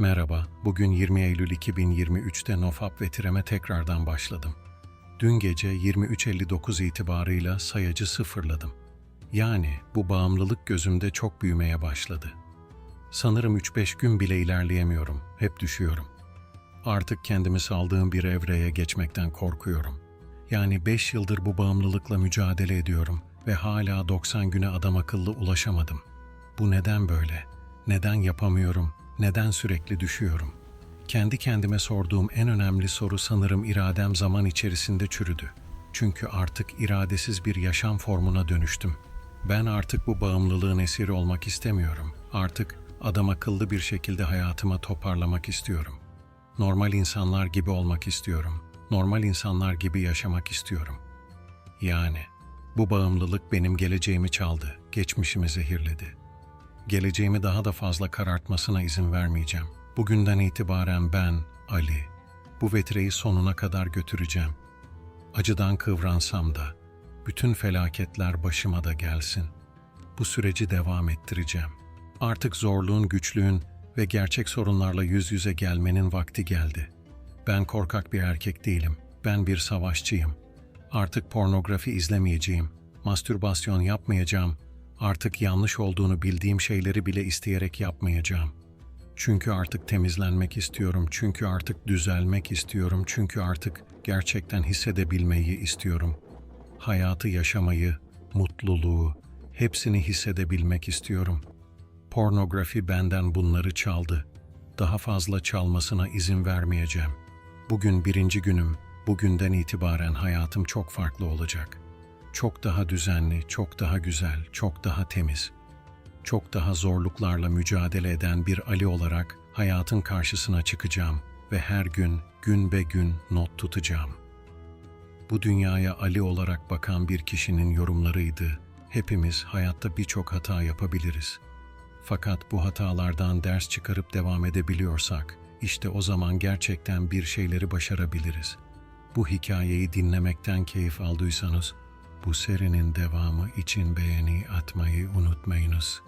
Merhaba, bugün 20 Eylül 2023'te Nofap ve Tirem'e tekrardan başladım. Dün gece 23.59 itibarıyla sayacı sıfırladım. Yani bu bağımlılık gözümde çok büyümeye başladı. Sanırım 3-5 gün bile ilerleyemiyorum, hep düşüyorum. Artık kendimi saldığım bir evreye geçmekten korkuyorum. Yani 5 yıldır bu bağımlılıkla mücadele ediyorum ve hala 90 güne adam akıllı ulaşamadım. Bu neden böyle? Neden yapamıyorum? Neden sürekli düşüyorum? Kendi kendime sorduğum en önemli soru sanırım iradem zaman içerisinde çürüdü. Çünkü artık iradesiz bir yaşam formuna dönüştüm. Ben artık bu bağımlılığın esiri olmak istemiyorum. Artık adam akıllı bir şekilde hayatıma toparlamak istiyorum. Normal insanlar gibi olmak istiyorum. Normal insanlar gibi yaşamak istiyorum. Yani bu bağımlılık benim geleceğimi çaldı, geçmişimi zehirledi. Geleceğimi daha da fazla karartmasına izin vermeyeceğim. Bugünden itibaren ben, Ali, bu vetreyi sonuna kadar götüreceğim. Acıdan kıvransam da, bütün felaketler başıma da gelsin. Bu süreci devam ettireceğim. Artık zorluğun, güçlüğün ve gerçek sorunlarla yüz yüze gelmenin vakti geldi. Ben korkak bir erkek değilim. Ben bir savaşçıyım. Artık pornografi izlemeyeceğim. Mastürbasyon yapmayacağım. Artık yanlış olduğunu bildiğim şeyleri bile isteyerek yapmayacağım. Çünkü artık temizlenmek istiyorum. Çünkü artık düzelmek istiyorum. Çünkü artık gerçekten hissedebilmeyi istiyorum. Hayatı yaşamayı, mutluluğu, hepsini hissedebilmek istiyorum. Pornografi benden bunları çaldı. Daha fazla çalmasına izin vermeyeceğim. Bugün birinci günüm. Bugünden itibaren hayatım çok farklı olacak. Çok daha düzenli, çok daha güzel, çok daha temiz. Çok daha zorluklarla mücadele eden bir Ali olarak hayatın karşısına çıkacağım ve her gün, gün be gün not tutacağım. Bu dünyaya Ali olarak bakan bir kişinin yorumlarıydı. Hepimiz hayatta birçok hata yapabiliriz. Fakat bu hatalardan ders çıkarıp devam edebiliyorsak, işte o zaman gerçekten bir şeyleri başarabiliriz. Bu hikayeyi dinlemekten keyif aldıysanız, bu serinin devamı için beğeni atmayı unutmayınız.